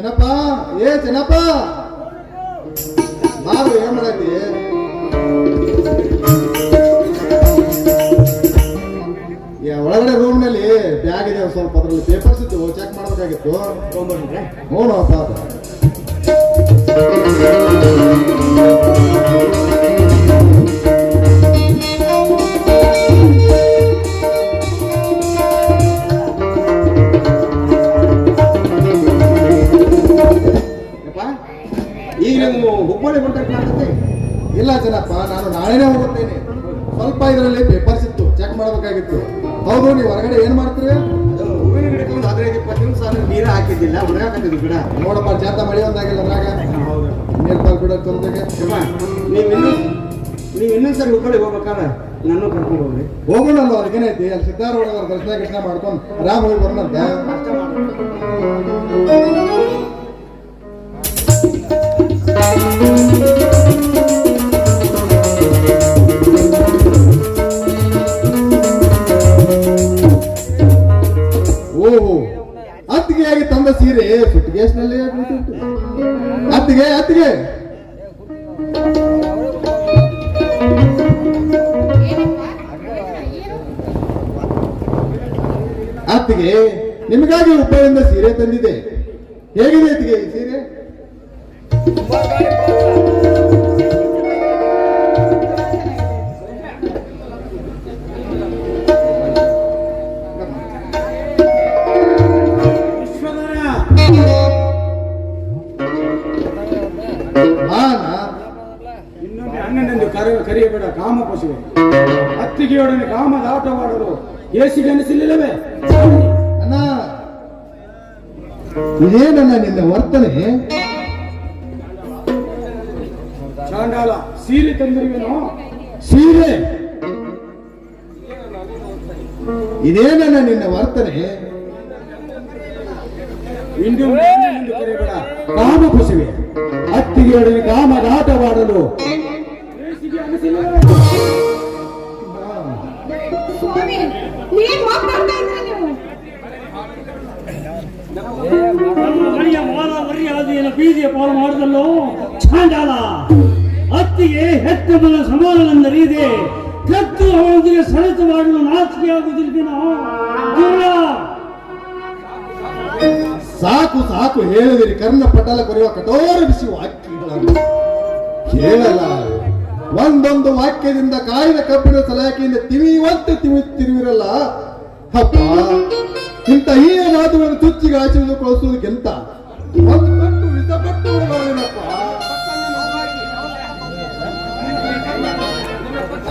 ಚೆನ್ನಪ್ಪ ಏ ಚೆನ್ನಪ್ಪ ಬಾರು ಏನ್ ಮಾಡತ್ತಿ ಯಾ, ಒಳಗಡೆ ರೂಮ್ನಲ್ಲಿ ಬ್ಯಾಗ್ ಇದೆ ಸ್ವಲ್ಪ ಅದ್ರಲ್ಲಿ ಪೇಪರ್ಸ್ ಇತ್ತು ಚೆಕ್ ಮಾಡ್ಬೇಕಾಗಿತ್ತು. ಹ್ಞೂ ಅಪ್ಪ ನೀವು ಕಾಂಟ್ಯಾಕ್ಟ್ ಮಾಡುತ್ತೆ ಇಲ್ಲ ಜನಪ್ಪ ನಾನು ನಾಳೆನೇ ಹೋಗುತ್ತೇನೆ. ಸ್ವಲ್ಪ ಇದರಲ್ಲಿ ಪೇಪರ್ಸ್ ಇತ್ತು ಚೆಕ್ ಮಾಡಬೇಕಾಗಿತ್ತು. ಹೌದು ನೀವು ಹೊರಗಡೆ ಏನ್ ಮಾಡ್ತೀರಿ? ಹೂವಿನ ಗಿಡಕ್ಕೆ ಒಂದು ಹದಿನೈದು ಇಪ್ಪತ್ತು ನಿಮಿಷ ಆದ್ರೆ ನೀರು ಹಾಕಿದ್ದಿಲ್ಲ ಒಣಗಾಕತ್ತಿದ್ವಿ ಗಿಡ. ನೋಡಪ್ಪ ಜಾತ ಮಳೆ ಒಂದಾಗಿಲ್ಲ ಅದ್ರಾಗ ನೀರು ಬಿಡೋ ತೊಂದರೆಗೆ. ನೀವು ಇನ್ನೂ ನೀವು ಇನ್ನೊಂದು ಸರಿ ಹುಬ್ಬಳ್ಳಿ ಹೋಗ್ಬೇಕಾದ್ರೆ ನನ್ನ ಕರ್ಕೊಂಡು ಹೋಗ್ರಿ. ಹೋಗೋಣಲ್ಲ ಅದಕ್ಕೇನೈತಿ ಅಲ್ಲಿ ಸಿದ್ಧಾರೂಢ ದರ್ಶನ ಕೃಷ್ಣ ಮಾಡ್ಕೊಂಡು ರಾಮ್ ಹೋಗಿ ಬರೋಣಂತೆ ಅತ್ತಿಗೆಯಾಗಿ ತಂದ ಸೀರೆ? ಸುಟ್ಟಿಗೆಸ್ನಲ್ಲಿ ಅತ್ತಿಗೆ ಅತ್ತಿಗೆ. ಅತ್ತಿಗೆ ನಿಮಗಾಗಿ ಉಪ್ಪದಿಂದ ಸೀರೆ ತಂದಿದೆ. ಹೇಗಿದೆ ಅತ್ತಿಗೆ ಸೀರೆ? ಕರೆಯಬೇಡ ಕಾಮ ಪಶುವೆ ಅತ್ತಿಗೆಯೊಡನೆ ಕಾಮದ ಆಟವಾಡಲು ಏಸಿಗೆ ಅನಿಸಲಿಲ್ಲವೇ ಅಣ್ಣ ನಿನ್ನ ವರ್ತನೆ? ಸೀರೆ ತಂದಿರುವೆನೋ? ಸೀರೆ? ಇದೇನನ್ನ ನಿನ್ನ ವರ್ತನೆ? ಇಂದು ಕಾಮ ಕುಸಿವೆ. ಅತ್ತಿಗೆಯೊಡನೆ ಕಾಮದ ಕಾಮ ಮರ್ಯಾದೆಯನ್ನು ಬೀದಿಯ ಪಾಲು ಮಾಡಿದಲ್ಲೋ? ಚಾಂಡಾಲ ಹೆತ್ತ ಮನ ಸಮಾನವೆಂದರಿದೆ ಕತ್ತು ಅವಳೊಂದಿಗೆ ಸೆಳೆತ ಮಾಡಲು ನಾವು ಸಾಕು ಸಾಕು ಹೇಳಿದಿರಿ ಕರ್ಣ ಪಟಲ ಕೊರೆಯುವ ಕಠೋರ ಬಿಸಿ ವಾಕ್ಯಗಳನ್ನು ಕೇಳಲ್ಲ. ಒಂದೊಂದು ವಾಕ್ಯದಿಂದ ಕಾಯಿನ ಕಬ್ಬಿಣ ಸಲಾಕೆಯಿಂದ ತಿವಿಯುವಂತೆ ತಿವಿಯುತ್ತಿರುವಿರಲ್ಲ. ಹಬ್ಬ ಇಂಥ ಹೀನ ಮಾತುಗಳನ್ನು ತುಚ್ಚಿಗೆ ಆಚರಣೆ ಕಳಿಸುವುದಕ್ಕಿಂತ ಒಂದು ಕಟ್ಟು ವಿಧಪಟ್ಟು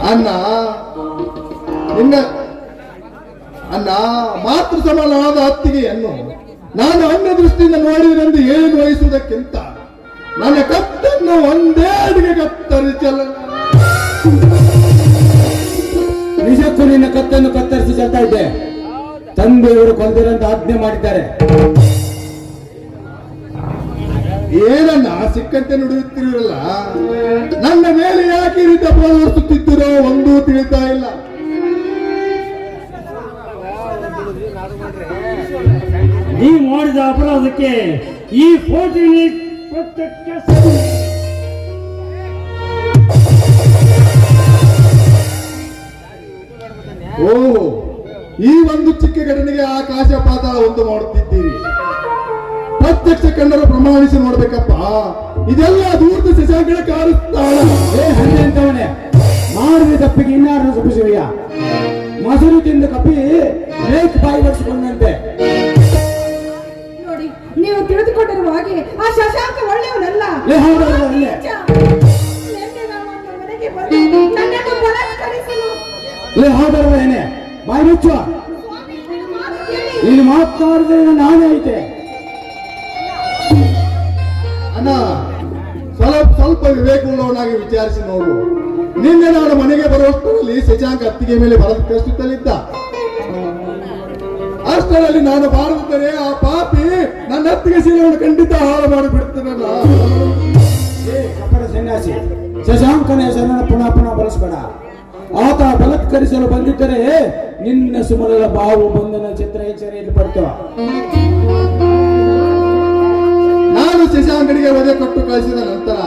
ಅಣ್ಣ ನಿನ್ನ ಅಣ್ಣ ಮಾತೃ ಸಮಾನವಾದ ಅತ್ತಿಗೆಯನ್ನು ನಾನು ಅನ್ನ ದೃಷ್ಟಿಯಿಂದ ನೋಡಿದರೆಂದು ಏನು ವಹಿಸುವುದಕ್ಕಿಂತ ನನ್ನ ಕತ್ತನ್ನು ಒಂದೇ ಅಡಿಗೆ ಕತ್ತರಿಸಲ್ಲ ನಿಜಕ್ಕೂ ನಿನ್ನ ಕತ್ತನ್ನು ಕತ್ತರಿಸಿ ಚೆಲ್ತಾ ಇದ್ದೆ. ತಂದೆಯವರು ಕೊಂದಿರಂತ ಆಜ್ಞೆ ಮಾಡಿದ್ದಾರೆ. ಏನನ್ನ ಸಿಕ್ಕಂತೆ ನುಡಿಯುತ್ತಿರಲ್ಲ ನನ್ನ ಮೇಲೆ ಯಾಕೆ ರೀತಿಯ ರೀತಿ ಅಪರಾಧ ಒಂದೂ ತಿಳಿತಾ ಇಲ್ಲ. ನೀ ಮಾಡಿದ ಅಪರಾಧಕ್ಕೆ ಈ ಫೋಟೋ ಪ್ರತ್ಯಕ್ಷ ಓ ಈ ಒಂದು ಚಿಕ್ಕ ಘಟನೆಗೆ ಆಕಾಶ ಪಾತಾಳ ಒಂದು ಮಾಡುತ್ತಿದ್ದೀರಿ. ಪ್ರತ್ಯಕ್ಷ ಕಂಡರು ಪ್ರಮಾಣಿಸಿ ನೋಡ್ಬೇಕಪ್ಪ. ಇದೆಲ್ಲ ದೂರದ ಸಸ್ಯಗಳ ಕಾರಿಸ್ತಾಳ. ಏ ಹಂಗೆ ಅಂತವನೆ. ಮಾಡಿದ ತಪ್ಪಿಗೆ ಇನ್ನಾರು ಸುಪ್ಪಿಸಿವಯ್ಯ ಮೊಸರು ತಿಂದ ಕಪಿ ಲೇಕ್ ಬಾಯಿ ಬಡಿಸಿಕೊಂಡಂತೆ ನೋಡಿ ನೀವು ತಿಳಿದುಕೊಂಡಿರುವ ಹಾಗೆ ಆ ಶಶಾಂಕ ಒಳ್ಳೆಯವನಲ್ಲ. ಲೇ, ಹೌದು, ಹೌದು, ಅಲ್ಲೇ. ನೀಚ. ನಿನ್ನೆ ನಾವು ಅವನ ಮನೆಗೆ ಬಂದು ನನ್ನನ್ನು ಬಲಾತ್ಕರಿಸಲು ಲೇ ಹೋದರವೇನೆ ಬಾಯಿ ಮುಚ್ಚುವ ಸ್ವಾಮಿ ನನ್ನ ಮಾತು ಕೇಳಿ. ನೀನು ಮಾತಾಡಿದ್ರೆ ನಾನೇ ಐತೆ. ಸ್ವಲ್ಪ ಸ್ವಲ್ಪ ವಿವೇಕವುಳ್ಳವನಾಗಿ ವಿಚಾರಿಸಿ ನೋಡು. ನಿನ್ನೆ ನಾನು ಮನೆಗೆ ಬರುವಷ್ಟರಲ್ಲಿ ಶಶಾಂಕ ಅತ್ತಿಗೆ ಮೇಲೆ ಬರದ ಕಷ್ಟದಲ್ಲಿದ್ದ ಅಷ್ಟರಲ್ಲಿ ನಾನು ಬಾರದಿದ್ದರೆ ಆ ಪಾಪಿ ನನ್ನ ಅತ್ತಿಗೆ ಸೀರೆಯನ್ನು ಖಂಡಿತ ಹಾಳು ಮಾಡಿ ಸನ್ಯಾಸಿ ಶಶಾಂಕನ ಹೆಸರನ್ನು ಪುನಃ ಪುನಃ ಬಳಸಬೇಡ. ಆತ ಬಲತ್ಕರಿಸಲು ಬಂದಿದ್ದರೆ ನಿನ್ನ ಸುಮಲದ ಬಾವು ಬಂಧನ ಚಿತ್ರ ಎಚ್ಚರಿಯಲ್ಲಿ ಪಡ್ತವ ಶಶಾಂಕನಿಗೆ ವಧೆ ಕೊಟ್ಟು ಕಳಿಸಿದ ನಂತರ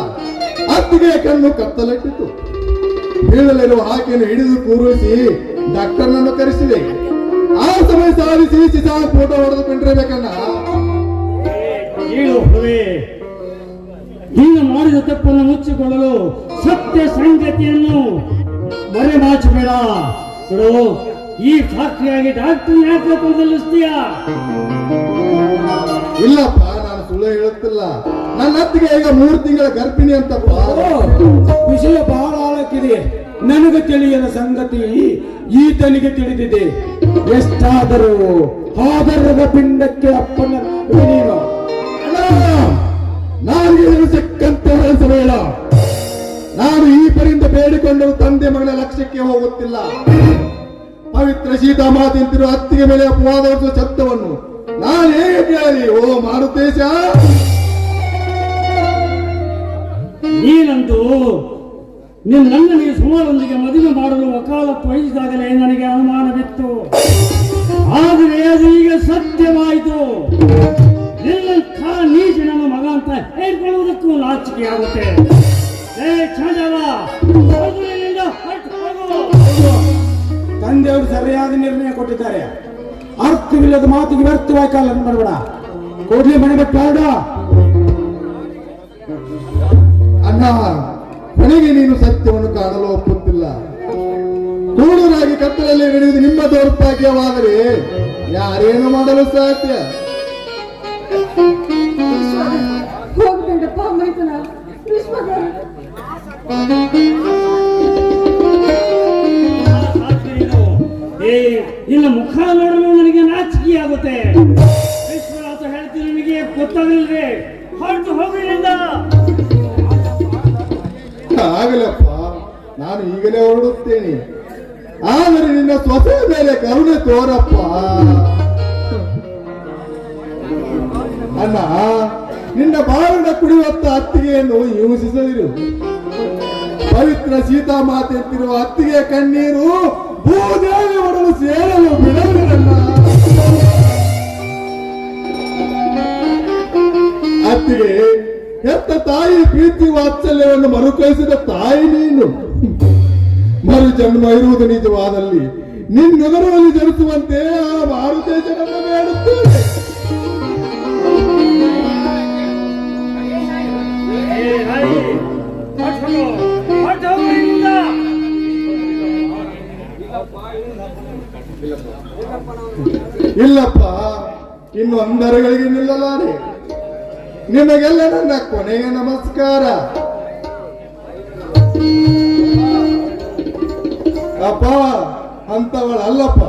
ಅತ್ತಿಗೆ ಕಣ್ಣು ಕತ್ತಲಟ್ಟಿತು. ಬೀಳಲಿರುವ ಆಕೆಯನ್ನು ಹಿಡಿದು ಕೂರಿಸಿ ಡಾಕ್ಟರ್ನನ್ನು ಕರೆಸಿದೆ. ಆ ಸಮಯ ಸಾಧಿಸಿ ಶಶಾಂಕ್ ಫೋಟೋ ಹೊಡೆದುಕೊಂಡಿರಬೇಕನ್ನ ಹೇಳು ನೀನು ಮಾಡಿದ ತಪ್ಪನ್ನು ಮುಚ್ಚಿಕೊಳ್ಳಲು ಸತ್ಯ ಸಂಗತಿಯನ್ನು ಮರೆಮಾಚಬೇಡ ನೋಡು ಈ ಸಾಕ್ಷಿಯಾಗಿ ಡಾಕ್ಟರ್ ಯಾಕೆ ಇಲ್ಲಪ್ಪ ಸುಳ್ಳು ಹೇಳುತ್ತಿಲ್ಲ. ನನ್ನ ಅತ್ತಿಗೆ ಈಗ ಮೂರು ತಿಂಗಳ ಗರ್ಭಿಣಿ ಅಂತ ವಿಷಯ ಬಹಳ ಆಳಕ್ಕಿದೆ. ನನಗೆ ತಿಳಿಯದ ಸಂಗತಿ ಈತನಿಗೆ ತಿಳಿದಿದೆ. ಎಷ್ಟಾದರೂ ಆದರದ ಪಿಂಡಕ್ಕೆ ಅಪ್ಪನ ನಾನು ಸಿಕ್ಕಂತ ಬೇಡ ನಾನು ಈ ಪರಿಂದ ಬೇಡಿಕೊಂಡು ತಂದೆ ಮಗಳ ಲಕ್ಷ್ಯಕ್ಕೆ ಹೋಗುತ್ತಿಲ್ಲ. ಪವಿತ್ರ ಸೀತಾ ಮಾತಿಂತಿರುವ ಅತ್ತಿಗೆ ಮೇಲೆ ಅಪವಾದ ಚತ್ತವನ್ನು ಶಬ್ದವನ್ನು ನಾನು ಹೇಗೆ ಕೇಳಿ ಓ ಮಾರುತೇಶ. ನೀನಂತೂ ನಿನ್ನ ನನ್ನ ನೀವು ಸುಮಾರೊಂದಿಗೆ ಮದುವೆ ಮಾಡಲು ವಕಾಲತ್ತು ವಹಿಸಿದಾಗಲೇ ನನಗೆ ಅನುಮಾನವಿತ್ತು ಆದರೆ ಅದು ಈಗ ಸತ್ಯವಾಯಿತು. ನಿನ್ನಂಥ ನೀಚ ನಮ್ಮ ಮಗ ಅಂತ ಹೇಳ್ಕೊಳ್ಳುವುದಕ್ಕೂ ನಾಚಿಕೆ ಆಗುತ್ತೆ ಏ ಹೋಗು. ತಂದೆಯವರು ಸರಿಯಾದ ನಿರ್ಣಯ ಕೊಟ್ಟಿದ್ದಾರೆ. ಅರ್ಥವಿಲ್ಲದ ಮಾತಿಗೆ ವ್ಯರ್ಥವಾಗಿ ಕಾಲ ಮಾಡಬೇಡ. ಕೂಡ್ಲಿ ಮನೆ ಬೇಡ. ಅಣ್ಣ ಕೊನೆಗೆ ನೀನು ಸತ್ಯವನ್ನು ಕಾಣಲು ಒಪ್ಪುತ್ತಿಲ್ಲ. ಕೂಡೂರಾಗಿ ಕತ್ತಲಲ್ಲಿ ನಡೆಯುವುದು ನಿಮ್ಮ ದೌರ್ಭಾಗ್ಯವಾದರೆ ಯಾರೇನು ಮಾಡಲು ಸಾಧ್ಯ? ಇಲ್ಲ ಮುಖ ನೋಡಲು ಆಗುತ್ತೆ. ವಿಶ್ವನಾಥ ಹೇಳ್ತೀನಿ ನಿಮಗೆ ಗೊತ್ತಾಗಲಿಲ್ಲ ಹೊರಟು ಹೋಗಲಿಲ್ಲ ಆಗಲಪ್ಪ ನಾನು ಈಗಲೇ ಹೊರಡುತ್ತೇನೆ. ಆದರೆ ನಿನ್ನ ಸೊಸೆಯ ಮೇಲೆ ಕರುಣೆ ತೋರಪ್ಪ. ಅಣ್ಣ, ನಿನ್ನ ಬಾರಣ ಕುಡಿಯುವತ್ತ ಅತ್ತಿಗೆಯನ್ನು ಯೋಚಿಸದಿರು ಪವಿತ್ರ ಸೀತಾ ಮಾತೆ ಅತ್ತಿಗೆ ಕಣ್ಣೀರು ಭೂದೇವಿ ಒಡಲು ಸೇರಲು ಬಿಡಲಿರಣ್ಣ ಅತ್ತಿಗೆ ಹೆತ್ತ ತಾಯಿ ಪ್ರೀತಿ ವಾತ್ಸಲ್ಯವನ್ನು ಮರುಕಳಿಸಿದ ತಾಯಿ ನೀನು ಮರು ಜನ್ಮ ಇರುವುದು ನಿಜವಾದಲ್ಲಿ ನಿನ್ನೆದುರಲ್ಲಿ ಜರುಸುವಂತೆ ಆ ಮಾರುತೇಶನನ್ನು ಬೇಡುತ್ತೇನೆ. ಇಲ್ಲಪ್ಪ, ಇನ್ನು ಅಂದರಗಳಿಗೆ ನಿಲ್ಲಲಾರೆ ನಿಮಗೆಲ್ಲ ನನ್ನ ಕೊನೆಯ ನಮಸ್ಕಾರ. ಅಪ್ಪ ಅಂತವಳಲ್ಲಪ್ಪ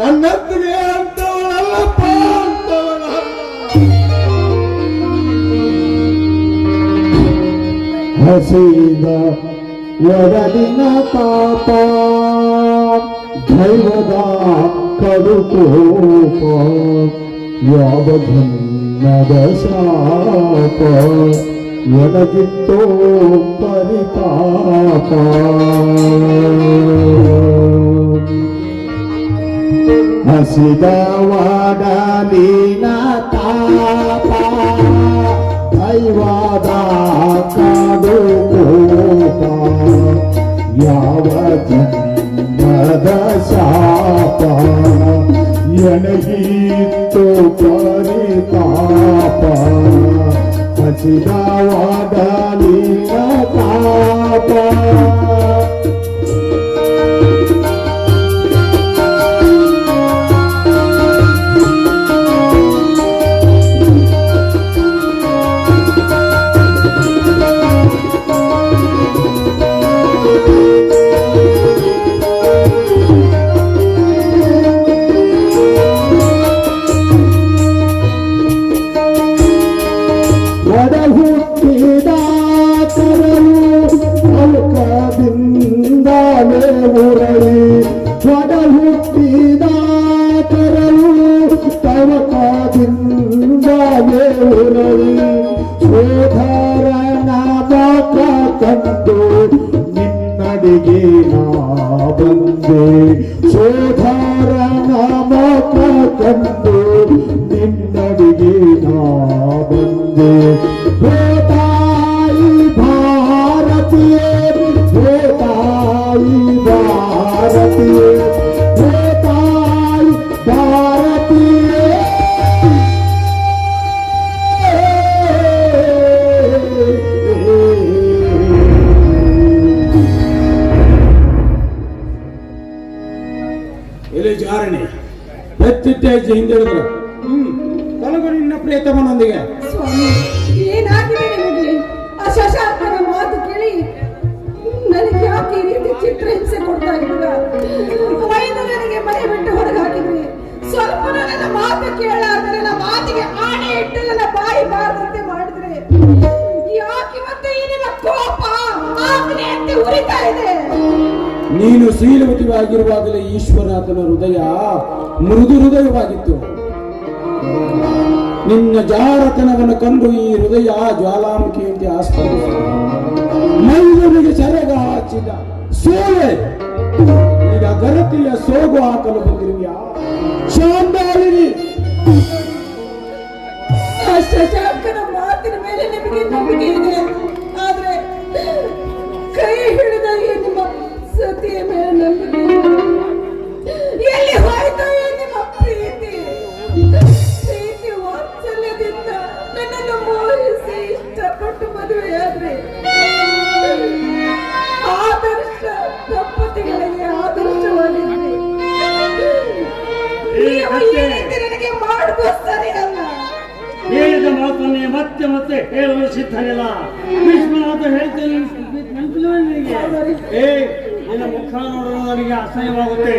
ನನ್ನತ್ತಿಗೆ ಅಂತವಳಲ್ಲಪ್ಪ ಅಂತವಳಲ್ಲ ಹಸಿದ ಒಡಲಿನ ಪಾಪ, ದೈವದ ಕಡುಕೋಪ ಯಾವ ಭಿನ್ನದ ಶಾಪ ಒಡಗಿತ್ತೋ ಪರಿತಾಪ ಹಸಿದ ವಾಡಲಿನ ತಾಪ ದೈವಾದ ಕಾಡು ಕೋಪ ಯಾವ ಜನ್ಮದ ಶಾಪ जनही तो प्यारे पापा बचिदावा ಕಂಡು ನಿನ್ನಡಿಗೆ ನಾ ಬಂದೆ ಸೋಧಾರ ಕಂಡು ಹೆಜ್ಜೆ ಹಿಂದಿಳಿದ್ರು ಹ್ಮ್. ತೊಲಗು ನಿನ್ನ ಪ್ರಿಯತಮನೊಂದಿಗೆ. ಸ್ವಾಮಿ ಏನಾಗಿದೆ ನಿಮಗೆ? ಆ ಶಶಾಂಕನ ಮಾತು ಕೇಳಿ ನನಗೆ ಯಾಕೆ ಈ ರೀತಿ ಚಿತ್ರಹಿಂಸೆ ಕೊಡ್ತಾ ಇದ್ದೀರಾ? ವೈದ್ಯ ನನಗೆ ಮನೆ ಬಿಟ್ಟು ಹೊರಗೆ ಹಾಕಿದ್ರಿ. ಸ್ವಲ್ಪ ನನ್ನ ಮಾತು ಕೇಳಾದ್ರೆ ನನ್ನ ಮಾತಿಗೆ ಆಣೆ ಇಟ್ಟು ನನ್ನ ಬಾಯಿ ಬಾರದಂತೆ ಮಾಡಿದ್ರೆ. ಯಾಕೆ ಮತ್ತೆ ಈ ನಿಮ್ಮ ಕೋಪ ಆಜ್ಞೆ ಅಂತ ಉರಿತಾ ಇದೆ? ನೀನು ಶೀಲವತಿಯಾಗಿರುವಾಗಲೇ ಈಶ್ವರನಾಥನ ಹೃದಯ ಮೃದು ಹೃದಯವಾಗಿತ್ತು. ನಿನ್ನ ಜಾರತನವನ್ನು ಕಂಡು ಈ ಹೃದಯ ಜ್ವಾಲಾಮುಖಿಯಂತೆ ಆಸ್ಪದಿಸಿತು. ಮೈದನಿಗೆ ಸೆರಗ ಹಚ್ಚಿದ ಸೋಲೆ. ಈಗ ಗರತಿಯ ಸೋಗು ಹಾಕಲು ಬಂದಿರುವ ಶಾಂತಾಲಿನಿ. ಶಶಾಂಕನ ಮಾತಿನ ಮೇಲೆ ನಿಮಗೆ ನಂಬಿಕೆ ಇದೆ. ಆದ್ರೆ ಕೈ ಹಿಡಿದ ನಿಮ್ಮ ಸತಿಯ ಮೇಲೆ ನಂಬಿಕೆ ನನಗೆ ಅಸಹ್ಯವಾಗುತ್ತೆ ಹತ್ತು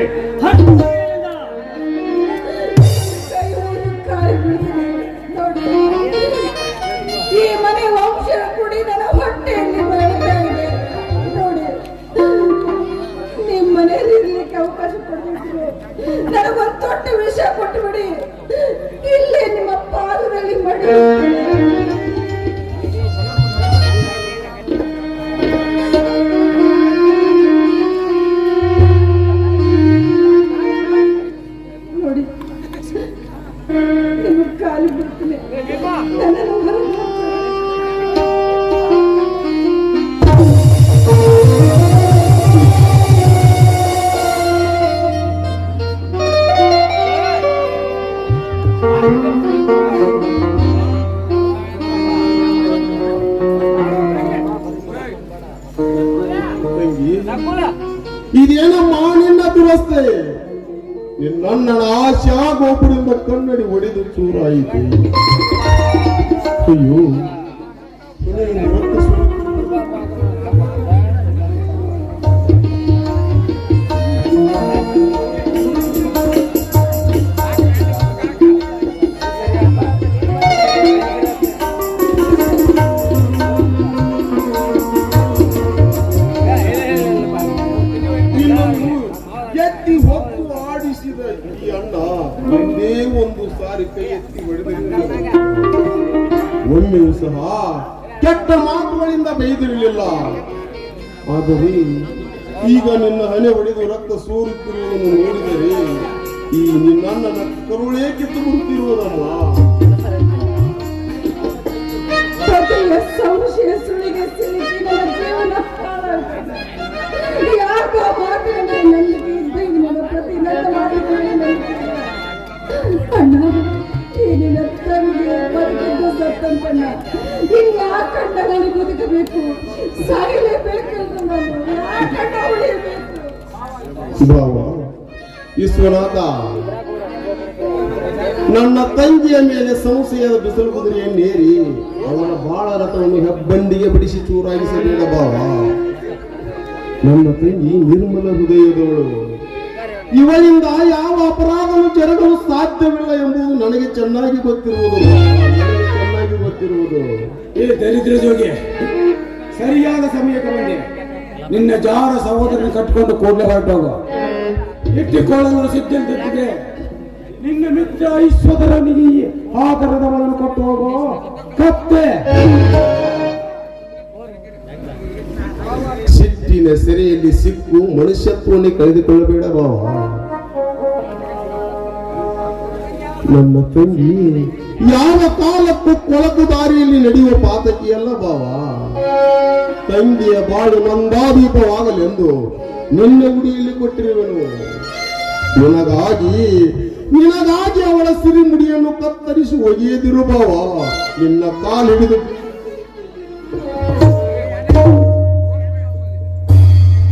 ಕರುಳೇ ಕಿತ್ತು ಬಿಡುತ್ತಿರುವುದಮ್ಮ ಪತಿಯ ಸಂಶಯ ಸುಳಿಗೆ ಸಿಲುಕಿ ನನ್ನ ಜೀವನ. ಯಾಕೋ ಮಾತಿನ ನಂಬಿಕೆ ಇದ್ದು ಇದು ನನ್ನ ಪತಿ ನನ್ನ ಮಾತಿನ ನಂಬಿಕೆ ಅಣ್ಣ ಈ ನಿನ್ನ ತಂದೆ ಬದುಕಿದ್ದು ಸತ್ತಂತಣ್ಣ. ಇನ್ನು ಯಾಕಂಡ ನಾನು ಬದುಕಬೇಕು. ಸಾಯಲೇಬೇಕಂತ ನಾನು ಯಾಕಂಡ ಉಳಿಯಬೇಕು ವಿಶ್ವನಾಥ ನನ್ನ ತಂಗಿಯ ಮೇಲೆ ಸಂಸೆಯಾದ ಬಿಸಿಲು ಕುದುರೆಯನ್ನೇರಿ ಅವನ ಬಾಳ ರಥವನ್ನು ಹೆಬ್ಬಂಡಿಗೆ ಬಿಡಿಸಿ ಚೂರಾಗಿಸಬೇಡ ಭಾವ ನನ್ನ ತಂಗಿ ನಿರ್ಮಲ ಹೃದಯದವಳು. ಇವಳಿಂದ ಯಾವ ಅಪರಾಧವು ಜರಗಲು ಸಾಧ್ಯವಿಲ್ಲ ಎಂಬುದು ನನಗೆ ಚೆನ್ನಾಗಿ ಗೊತ್ತಿರುವುದು. ಚೆನ್ನಾಗಿ ಗೊತ್ತಿರುವುದು. ಏ ದರಿದ್ರ ಜೋಗಿ ಸರಿಯಾದ ಸಮಯಕ್ಕೆ ಬಂದೆ. ನಿನ್ನ ಜಾರ ಸಹೋದರನ ಕಟ್ಟಿಕೊಂಡು ಕೂಡಲೇ ಹೊರಟೋಗು. ಸಿದ್ಧ ಸಿದ್ಧಂತಿದ್ರೆ ನಿನ್ನ ಮಿತ್ರ ಐಶ್ವರನಿಗೆ ಆಧಾರದವಳನ್ನು ಕೊಟ್ಟು ಹೋಗೋ. ಕತ್ತೆ. ಸಿಟ್ಟಿನ ಸೆರೆಯಲ್ಲಿ ಸಿಕ್ಕು ಮನುಷ್ಯತ್ವವನ್ನೇ ಕಳೆದುಕೊಳ್ಳಬೇಡ ಬಾವ ನನ್ನ ತಂಗಿ, ಯಾವ ಕಾಲಕ್ಕೂ ಕೊಳಕು ದಾರಿಯಲ್ಲಿ ನಡೆಯುವ ಪಾತಕಿಯಲ್ಲ ಬಾವ. ತಂಗಿಯ ಬಾಳು ಮಂದಾದೀಪವಾಗಲೆಂದು ನಿನ್ನ ಗುಡಿಯಲ್ಲಿ ಕೊಟ್ಟಿರುವನು. ನಿನಗಾಗಿ ನಿನಗಾಗಿ ಅವಳ ಸಿರಿಮುಡಿಯನ್ನು ಕತ್ತರಿಸಿ ಒಗೆಯದಿರು ಭಾವ ನಿನ್ನ ಕಾಲು ಹಿಡಿದು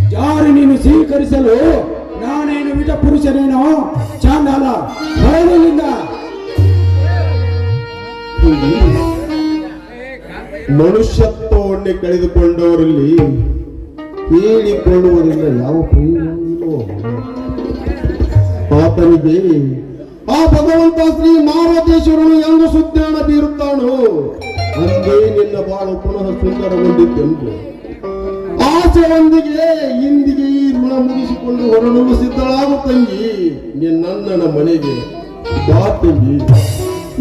ಜಾರಿ ನೀನು ಸ್ವೀಕರಿಸಲು ನಾನೇನು ವಿಧ ಪುರುಷನೇನೋ? ಚಾಂಡಾಲ ಹೊರಗಿನಿಂದ. ಮನುಷ್ಯತ್ವವನ್ನೇ ಕಳೆದುಕೊಂಡವರಲ್ಲಿ ಹೇಳಿಕೊಳ್ಳುವುದರಿಂದ ಯಾವ ಪ್ರಯೋಜನವಿಲ್ಲವೋ ಆತನಿಗೆ ಆ ಭಗವಂತ ಶ್ರೀ ಮಾರುತೇಶ್ವರನು ಎಂದು ಸುಜ್ಞಾನ ಬೀರುತ್ತಾನೋ ಅಂದೇ ನಿನ್ನ ಬಾಳು ಪುನಃ ಸುಂದರಗೊಂಡಿದ್ದೆಂದು ಆಚೆಯೊಂದಿಗೆ ಇಂದಿಗೆ ಈ ಋಣ ಮುಗಿಸಿಕೊಂಡು ಹೊರಡಲು ಸಿದ್ಧಳಾಗು ತಂಗಿ, ನಿನ್ನಣ್ಣನ ಮನೆಗೆ ಬಾ ತಂಗಿ.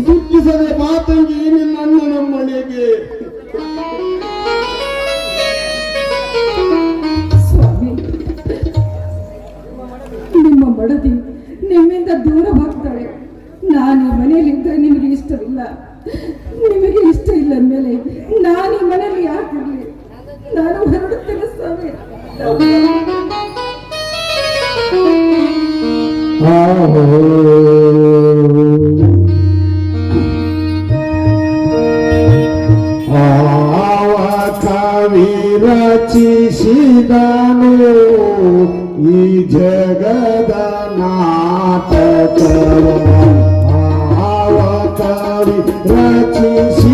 ದುಃಖಿಸದೆ ಬಾ ತಂಗಿ, ನಿನ್ನಣ್ಣನ ಮನೆಗೆ. ನಿಮ್ಮ ಮಡದಿ ನಿಮ್ಮಿಂದ ದೂರವಾಗ್ತಾಳೆ ನಾನು ಈ ಮನೆಯಲ್ಲಿ ಇದ್ದರೆ ನಿಮಗೆ ಇಷ್ಟವಿಲ್ಲ. ನಿಮಗೆ ಇಷ್ಟ ಇಲ್ಲ ಅಂದಮೇಲೆ ನಾನು ಈ ಮನೆಯಲ್ಲಿ ಯಾಕಿರಲಿ ನಾನು ಹೊರಡುತ್ತೇನೆ ಸ್ವಾಮಿ. ರಚಿಸಿದನು ಈ ಜಗದ Apatari, Ahavatari, Rachis.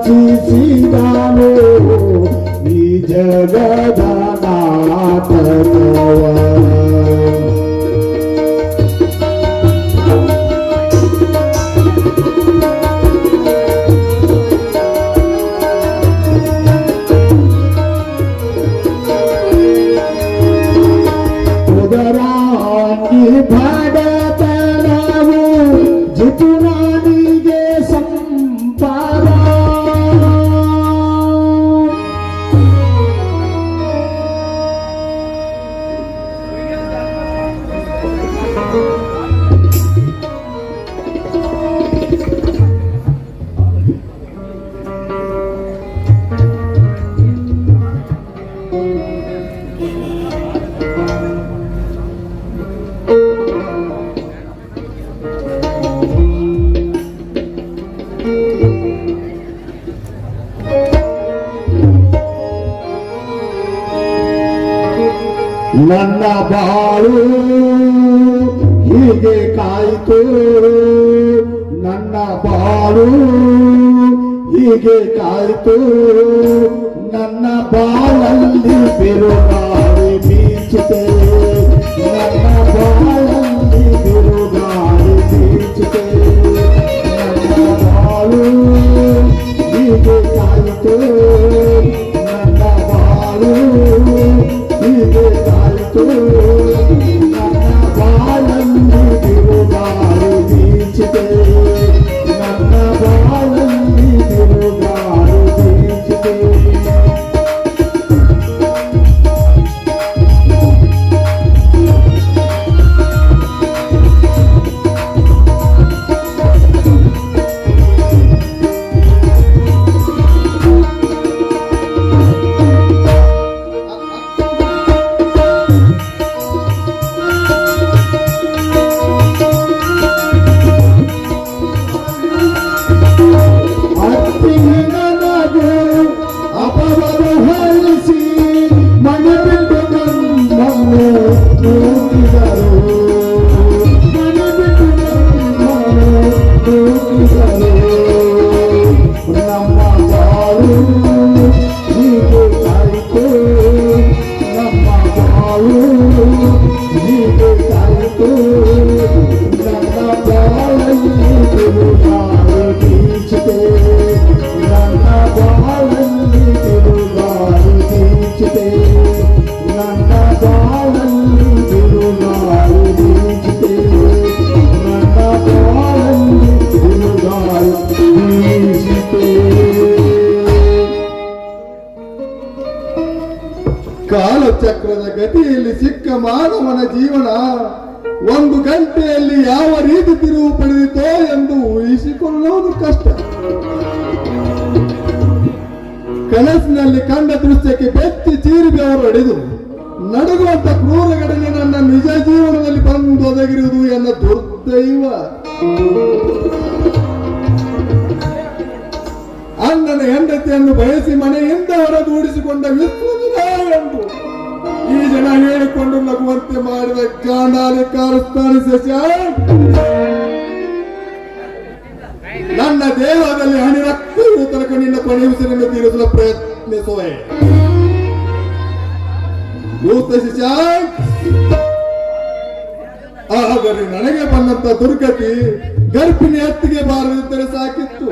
ರಚಿಸಿದನು ಈ ನನ್ನ ಬಾಳು ಹೀಗೆ ಕಾಯಿತು. ನನ್ನ ಬಾಳು ಹೀಗೆ ಕಾಯಿತು. ನನ್ನ ಬಾಳಲ್ಲಿ ಬಿರುಗಾಳಿ ಬೀಚಿತೆ ನನ್ನ ಬಾಳಲ್ಲಿ ಹೊಡೆದು ನಡುಗುವಂತ ಕ್ರೂರ ಘಟನೆ ನನ್ನ ನಿಜ ಜೀವನದಲ್ಲಿ ಬಂದು ಒದಗಿರುವುದು ಎನ್ನ ದುರ್ದೈವ. ಅಣ್ಣನ ಹೆಂಡತಿಯನ್ನು ಬಯಸಿ ಮನೆಯಿಂದ ಹೊರದೂಡಿಸಿಕೊಂಡ ವಿಶ್ವವಿನಾಯಕನು ಈ ಜನ ಹೇಳಿಕೊಂಡು ನಗುವಂತೆ ಮಾಡಿದ ಚಾಂಡಾಲಿ ಕಾರಸ್ಥಾನಿ ನನ್ನ ದೇಹದಲ್ಲಿ ಹಣಿ ರಕ್ತ ತನಕ ನಿನ್ನ ಕೊನೆಯುಸಿರನ್ನು ತೀರಿಸಲು ಪ್ರಯತ್ನಿಸುವೆ. ಆದರೆ ನನಗೆ ಬಂದಂತ ದುರ್ಗತಿ ಗರ್ಭಿಣಿ ಹತ್ತಿಗೆ ಬಾರದಿದ್ದರೆ ಸಾಕಿತ್ತು.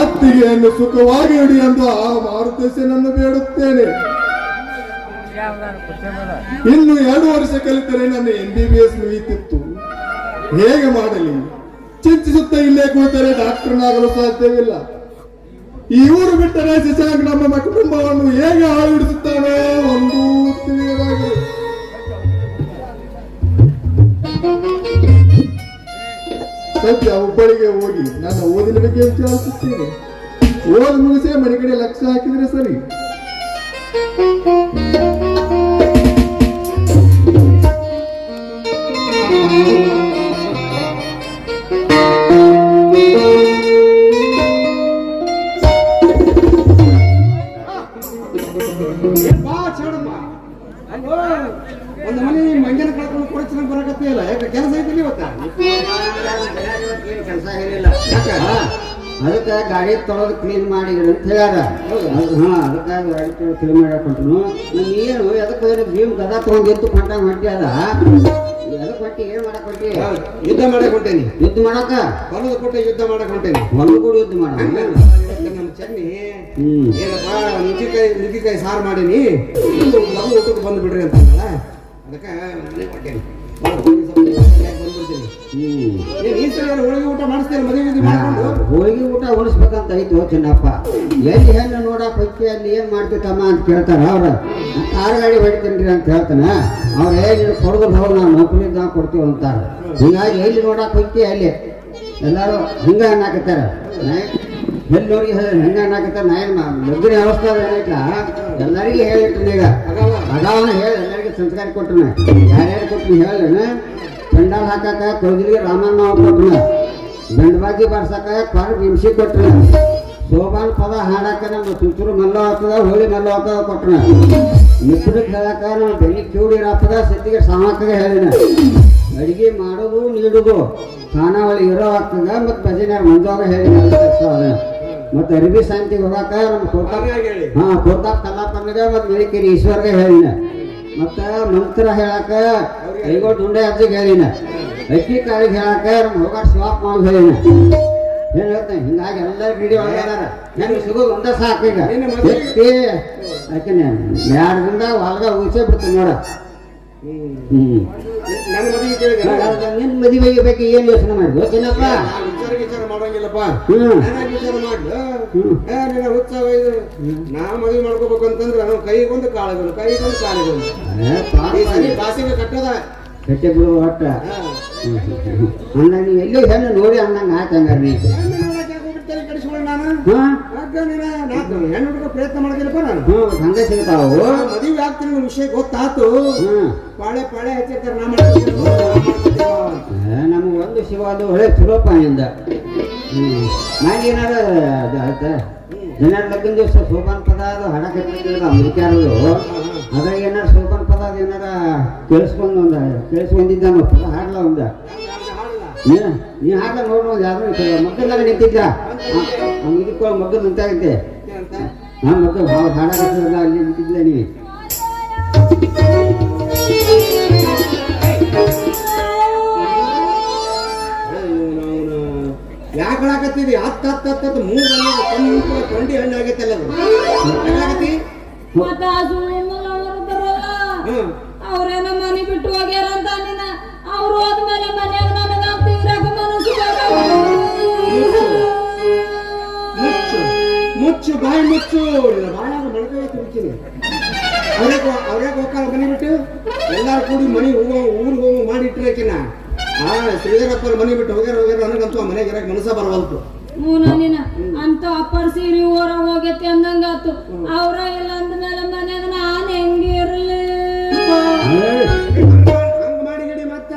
ಅತ್ತಿಗೆಯನ್ನು ಸುಖವಾಗಿ ಇಡಿ ಎಂದು ಆ ಮಾರುತೇಶನನ್ನು ಬೇಡುತ್ತೇನೆ. ಇನ್ನು ಎರಡು ವರ್ಷ ಕಲಿತರೆ ನನ್ನ ಎಂ ಬಿ ಬಿ ಎಸ್ ಮುಗಿತಿತ್ತು. ಹೇಗೆ ಮಾಡಲಿ? ಚಿಂತಿಸುತ್ತಾ ಇಲ್ಲೇ ಕೂತರೆ ಡಾಕ್ಟರ್ನಾಗಲು ಸಾಧ್ಯವಿಲ್ಲ. ಈ ಊರು ಬಿಟ್ಟರೆ ಶಶಾಂಕ್ ನಮ್ಮ ಕುಟುಂಬವನ್ನು ಹೇಗೆ ಆಳಿಡಿಸುತ್ತಾನೆ ಒಂದು ತಿಳಿಯಲಾಗಿದೆ ಸದ್ಯ ಹುಬ್ಬಳ್ಳಿಗೆ ಹೋಗಿ ನನ್ನ ಓದಿನ ಬಗ್ಗೆ ವಿಚಾರಿಸುತ್ತೇನೆ ಓದ್ ಮುಗಿಸೇ ಮನೆ ಕಡೆ ಲಕ್ಷ ಹಾಕಿದ್ರೆ ಸರಿ. ಇಲ್ಲ ಯಾಕೆ? ಕೆಲಸ ಐತಿಲ್ಲ ಇವತ್ತ ಕೆಲಸ ಏನಿಲ್ಲ ಅದಕ್ಕೆ ಗಾಡಿ ತೊಳೆದು ಕ್ಲೀನ್ ಮಾಡಿ ಅಂತ ಹೇಳ್ಯಾರ ಹಾ ಅದಕ್ಕೆ ಗಾಡಿ ತೊಳೆದು ಕ್ಲೀನ್ ಮಾಡಕ್ ಹೊಂಟನು ನಾನು ಏನು ಎದಕ್ಕೆ ಹೋದ್ರೆ ಭೀಮ್ ಗದ ತೊಗೊಂಡು ಎದ್ದು ಕೊಂಡಂಗೆ ಹೊಂಟಿ ಅದ? ಎದಕ್ಕೆ ಏನು ಮಾಡಕ್ ಯುದ್ಧ ಮಾಡಕ್ ಹೊಂಟೇನಿ. ಯುದ್ಧ ಮಾಡಕ್ಕ ಹೊಲದ ಕೊಟ್ಟೆ ಯುದ್ಧ ಮಾಡಕ್ ಹೊಂಟೇನಿ. ಹೊಲ ಕೂಡ ಯುದ್ಧ ಮಾಡ. ನಮ್ಮ ಚೆನ್ನಿ. ಏನಪ್ಪ ನುಗ್ಗಿಕಾಯಿ ನುಗ್ಗಿಕಾಯಿ ಸಾರು ಮಾಡೀನಿ. ಮಗು ಊಟಕ್ಕೆ ಬಂದು ಬಿಡ್ರಿ ಅಂತಂದಲ್ಲ. ಅದಕ್ಕೆ ಮನೆಗೆ ಹೊಂಟೇನಿ ಹೋಳಿಗೆ ಊಟ ಉಳಿಸ್ಬೇಕಂತ ಐತು ಚಿನ್ನಪ್ಪ ಎಲ್ಲಿ ಹೆಣ್ಣು ನೋಡಕ್ ಹೋಗಿ ಅಲ್ಲಿ ಏನ್ ಮಾಡ್ತಿತ್ತಮ್ಮ ಅಂತ ಕೇಳ್ತಾರ ಅವ್ರ ಕಾರ್ ಗಾಡಿ ಹೊಡಿತೀನಿ ಅಂತ ಹೇಳ್ತಾನ ಅವ್ರ ಏನ್ ಕೊಡೋದ್ರ ಹೋಗಿ ನಾವು ನೌಕರಿ ಕೊಡ್ತೀವಿ ಅಂತಾರ ಹಿಂಗಾಗಿ ಎಲ್ಲಿ ನೋಡಕ್ ಪೈಕಿ ಅಲ್ಲಿ ಎಲ್ಲಾರು ಹಿಂಗ ಅನ್ನಾಕತ್ತಾರ ನಾ- ಹೆಂಗ ಅನ್ನಾಕತ್ತಾರ ನಾ ಏನ್ ಲಗ್ನ ವ್ಯವಸ್ಥೆ ಏನೈತ್ಲ ಎಲ್ಲರಿಗೂ ಹೇಳಿ ಈಗ ಹೇಳಿ ಎಲ್ಲರಿಗೂ ಸಂಸ್ಕಾರ ಕೊಟ್ಟನ ಯಾರ್ಯಾರು ಕೊಟ್ಟು ಹೇಳನ ಪೆಂಡಾಲ್ ಹಾಕಾಕ ಕೌದಲಿಗೆ ರಾಮಣ್ಣ ಕೊಟ್ಟನ ಗಂಡಬಾಗಿ ಬರ್ಸಕ ಕೊರ ಬಿಂಸಿ ಕೊಟ್ಟರು ಸೋಬಾನ್ ಪದ ಹಾಡಾಕ ನಮ್ಮ ಚುಚ್ಚೂರು ಮಲ್ಲೋ ಹಾಕದ ಹೋಳಿ ಮಲ್ಲೋ ಹಾಕದ ಕೊಟ್ಟನ ಮಿತ್ರಕ್ಕೆ ಹೇಳಾಕ ನಮ್ಮ ಬೆಳಿ ಕ್ಯೂಡಿ ರಾಪದ ಸತ್ತಿಗೆ ಸಾಮಕ್ಕಗೆ ಹೇಳಿನ. ಅಡಿಗೆ ಮಾಡೋದು ನೀಡುದು ಖಾನಾವಳಿ ಇರೋ ಆಗ್ತದ ಮತ್ತು ಭಜನೆ ಮಂಜಾಗ ಹೇಳಿನ ಮತ್ತು ಅರಿಬಿ ಶಾಂತಿಗೆ ಹೋಗಾಕ ನಮ್ಮ ಹಾಗಾಗಿ ಹಾಂ ಕೊಡ್ತಾಕ ಮತ್ತೆ ಮತ್ತು ಮಿಳಿಕೇರಿ ಈಶ್ವರ್ಗೆ ಹೇಳಿನ. ಮತ್ತ ಮಂತ್ರ ಹೇಳಾಕ ಐಗೋ ದುಂಡೆ ಅಜ್ಜಿಗೆ ಹೇಳಿನ ಅಕ್ಕಿ ಕಾಳಿಗೆ ಹೇಳಾಕ ನಮ್ಮ ಹೋಗಾಟ ಸ್ವಾಪ್ ಮಾಡಿ ಹೇಳಿನ. ಏನ್ ಹೇಳ್ತೇನೆ ಹಿಂಗಾಗಿ ಎಲ್ಲರೂ ವಿಡಿಯೋ ಒಳಗಾರ ಸಿಗು ಸಿಗೋದು ಒಂದ ಸಾಕೀಗ ಈಗ ಎತ್ತಿ ಯಾಕೆನೆ ಎರಡು ದಿನದಾಗ ಹೊಲ್ಗ ಉಳಿಸೇ ಬಿಡ್ತೀನಿ ನೋಡ. ನಿನ್ ಮದುವೆಗೆ ಬೇಕು ಏನ್ ಯೋಚನೆ ಮಾಡಿ ಗೊತ್ತಿಲ್ಲಪ್ಪ? ವಿಚಾರ ವಿಚಾರ ಮಾಡಂಗಿಲ್ಲಪ್ಪ. ಹ್ಮ್. ನಾನಾಗಿ ವಿಚಾರ. ಏ ನಿನ್ನ ಉತ್ಸವ ಇದು. ನಾ ಮದುವೆ ಮಾಡ್ಕೋಬೇಕು ಅಂತಂದ್ರೆ ನಾವು ಕೈಗೊಂದು ಕಾಳಗಳು ಕೈಗೊಂದು ಕಾಳಗಳು. ಕಾಸಿಗೆ ಕಟ್ಟದ. ಕಟ್ಟೆ ಬಿಡುವ ಒಟ್ಟ. ಅಣ್ಣ ನೀವು ಎಲ್ಲಿ ಹೆಣ್ಣು ನೋಡಿ ಅಂದಂಗ ಆಯ್ತಂಗಾರ ನೀ ಹೆಣ್ಣು ಹುಡುಗ ಪ್ರಯತ್ನ ಮಾಡ್ತಿಲ್ಲಪ್ಪ ನಾನು? ಹಂಗೆ ಸಿಗ್ತಾವು ಮದುವೆ ಆಗ್ತೀನಿ ವಿಷಯ ಗೊತ್ತಾತು. ಪಾಳೆ ಪಾಳೆ ಹಚ್ಚಿರ್ತಾರೆ ನಾ ಮಾಡ್ತೀನಿ. ನಾ ಮಾಡ್ತೀನಿ ಅಂತ. ಏ, ನಮ್ಗೆ ಒಂದು ಶಿವ ಅದು ಒಳ್ಳೆ ಚಲೋಪ್ಪ ನಿಂದ. ನಾನು ಏನಾರ ಜನರ ಲಗ್ನ ದಿವಸ ಸೋಪಾನ್ ಪದ ಅದು ಹಣ ಕಟ್ಟಿದ್ರೆ ಅಮೆರಿಕಾರದು ಅದ್ರ ಏನಾರ ಸೋಪಾನ್ ಪದ ಅದು ಏನಾರ ಕೇಳಿಸ್ಕೊಂಡು ಒಂದ, ಕೇಳಿಸ್ಕೊಂಡಿದ್ದ ಪದ ಹಾಡ್ಲ ಒಂದ. ನೀ ನೀ ಹಾಡ್ಲ ನೋಡ್ಬೋದು ಯಾವ್ದು ಮಗ್ಗದಾಗ ನಿಂತಿದ್ದ ಇದಕ್ಕೆ ಮಗ್ಗದ ನಿಂತಾಗೈತೆ. ಹಾ, ಮಗ್ಗ ಹಾಡ ಕಟ್ಟಿದ್ರಲ್ಲ ಅಲ್ಲಿ ನಿಂತಿದ್ದ ನೀ. ಯಾಕೆ ಹೇಳಕತ್ತೀರಿ ಹತ್ತು ಹತ್ತು ಹತ್ತು ಹತ್ತು ಮೂರು ಹಣ್ಣು ಕಂಪ್ಲ ತೊಂಡಿ ಹಣ್ಣು ಆಗೈತಲ್ಲ ಅದು? ಮತ್ತ ಅವ್ರೇನ ಮನೆ ಬಿಟ್ಟು ಹೋಗ್ಯಾರ ಅಂತ ನೀನ ಅವ್ರು ಹೋದ್ಮೇಲೆ ಮನ್ಯಾಗ ನನಗ ತೀರಾಕ ಮನಸ್ಸು ಮುಚ್ಚು. ಮುಚ್ಚು ಬಾಯಿ ಮುಚ್ಚು. ನಿನ್ನ ಬಾಯಾಗ ಮಣಕಾಯಿ ತುಳ್ತೀನಿ ಅವ್ರ್ಯಾಕ ಅವ್ರ್ಯಾಕ ಹೋಗ್ತಾರ ಮನೆ ಬಿಟ್ಟು? ಎಲ್ಲಾರ ಕೂಡಿ ಮನಿ ಹೋಗೋ ಊರಿಗೆ ಹೋಗೋ ಮಾಡಿಟ್ರೇಕಿನ ಆ ಶ್ರೀಧರಪ್ಪನ ಮನೆ ಬಿಟ್ಟು ಹೋಗ್ಯಾರ ಹೋಗ್ಯಾರ ನನಗಂತೂ ಆ ಮನೆಗೆ ಇರಕ್ಕೆ ಮನಸ್ಸ ಬರವಲ್ತು ಅಂತ ಅಪ್ಪರ್ಸಿ ನೀವು ಊರ ಹೋಗೈತಿ ಅಂದಂಗಾತು. ಅವ್ರ ಇಲ್ಲ ಅಂದ್ಮೇಲೆ ಮನ್ಯಾಗ ನಾನು ಹೆಂಗಿರ್ಲಿ ಹಂಗ ಮಾಡಿ ಗಿಡಿ ಮತ್ತ.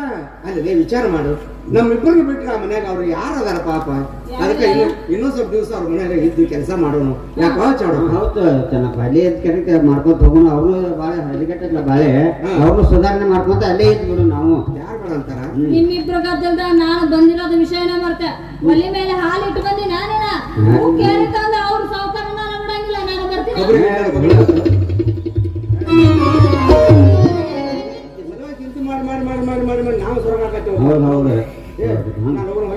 ಅಲ್ಲಿ ವಿಚಾರ ಮಾಡು. ನಮ್ಮಿಬ್ಬರಿಗೆ ಬಿಟ್ರೆ ಆ ಮನ್ಯಾಗ ಅವ್ರು ಯಾರು ಅದಾರ ಪಾಪ? ಅದಕ್ಕೆ ಇನ್ನು ಇನ್ನೊಂದ್ ಸ್ವಲ್ಪ ದಿವಸ ಅವ್ರ ಮನ್ಯಾಗ ಇದ್ದು ಕೆಲಸ ಮಾಡೋಣ ಯಾಕೋ ಚಾಡೋ? ಹೌದು ಚೆನ್ನಪ್ಪ ಅಲ್ಲಿ ಎದ್ ಕೆರೆ ಮಾಡ್ಕೊಂತ ಹೋಗೋಣ ಅವ್ರು ಬಾಳೆ ಹರಿಗಟ್ಟಲ್ಲ ಬಾಳೆ. ಅವ್ರು ಸುಧಾರಣೆ ಮಾಡ್ಕೊಂತ ಅಲ್ಲೇ ಇದ್ಬಿಡು ನಾವು. ಅಂತಾರ ನಿಮ್ಮಿಬ್ರ ಗದ್ದಲ್ದ ನಾನು ಬಂದಿರೋದು ವಿಷಯನ ಮರ್ತೆ. ಒಲಿ ಮೇಲೆ ಹಾಲು ಇಟ್ಟು ಬಂದಿ ನಾನೇನ? ಹೂ ಕೇಳಿಕಂದ ಅವ್ರ ಸಾವುಕಾರ ನಾನು ಬಿಡಂಗಿಲ್ಲ ನಾನು ಬರ್ತೀನಿ. ಮಾಡಿ ಮಾಡಿ ಮಾಡಿ ಮಾಡಿ ಮಾಡಿ ಮಾಡಿ ನಾವು ಸುರ ಹೌದು ಹೌದು. ನಾನು ಹೋಗೋಣ